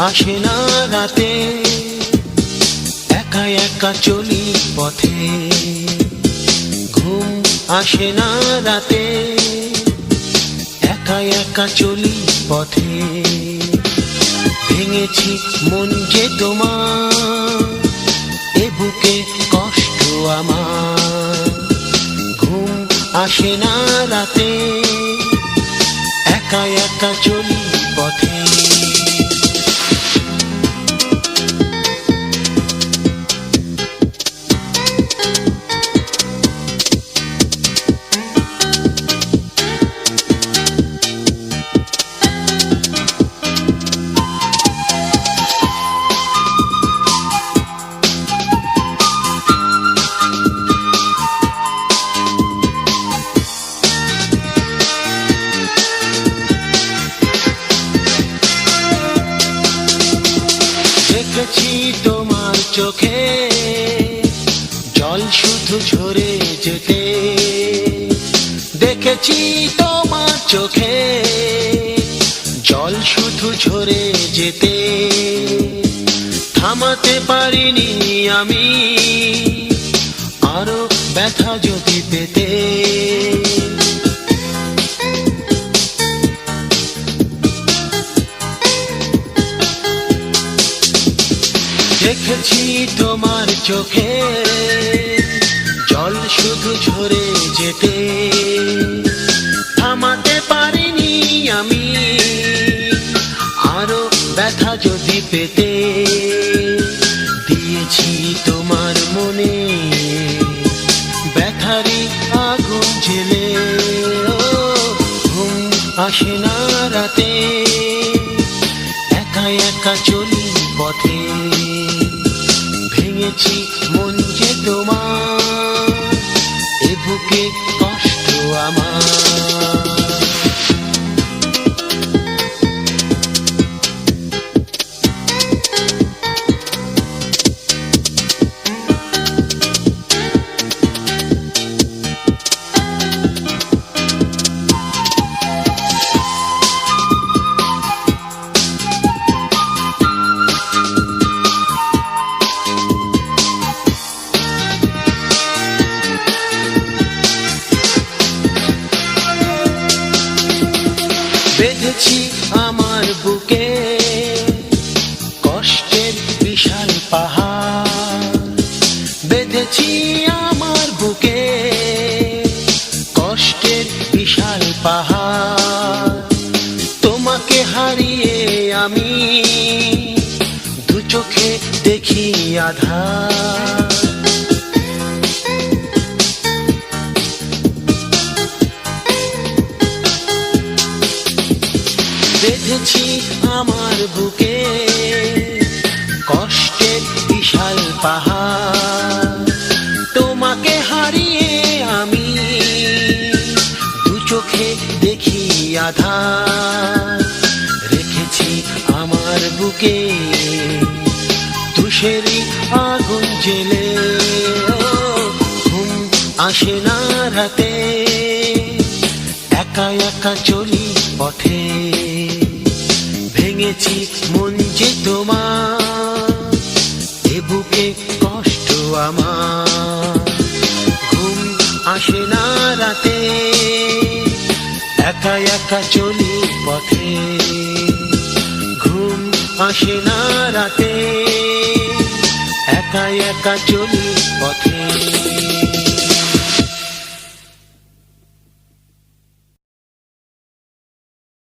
আসে না রাতে। একা একা চলি পথে। ঘুম আসে না রাতে। একা একা চলি পথে। ভেঙেছি মন যে তোমার, এ বুকে কষ্ট আমার। ঘুম আসে না রাতে। দেখেছি তোমার চোখে। জল শুধু ঝরে যেতে। দেখেছি তোমার চোখে। জল শুধু ঝরে যেতে। থামাতে পারিনি আমি। আরও ব্যথা যদি পেতে। দেখেছি তোমার চোখে জল শুধু ঝরে যেতে। থামাতে পারিনি আমি, আরও ব্যথা যদি পেতে। দিয়েছি তোমার মনে ব্যথারি আগুন জেলে ঘুম আসে না রাতে একা একা চলি পথে। ভেঙেছি মন যে তোমার। এ বুকে বেঁধেছি আমার বুকে। কষ্টের বিশাল পাহাড় বেঁধেছি আমার বুকে। কষ্টের বিশাল পাহাড় তোমাকে হারিয়ে আমি দু চোখে দেখি আধার। বেঁধেছি আমার বুকে কষ্টের বিশাল পাহাড়। তোমাকে হারিয়ে আমি দু চোখে দেখি আধার। রেখেছি আমার বুকে তুষেরি আগুন জেলে। ঘুম আসে না রাতে, একা একা চলি পথে। ভেঙেছি মন যে তোমার। বুকে কষ্ট আমার। ঘুম আসে না রাতে, একা একা চলি পথে। ঘুম আসে না রাতে, একা একা চলি পথে।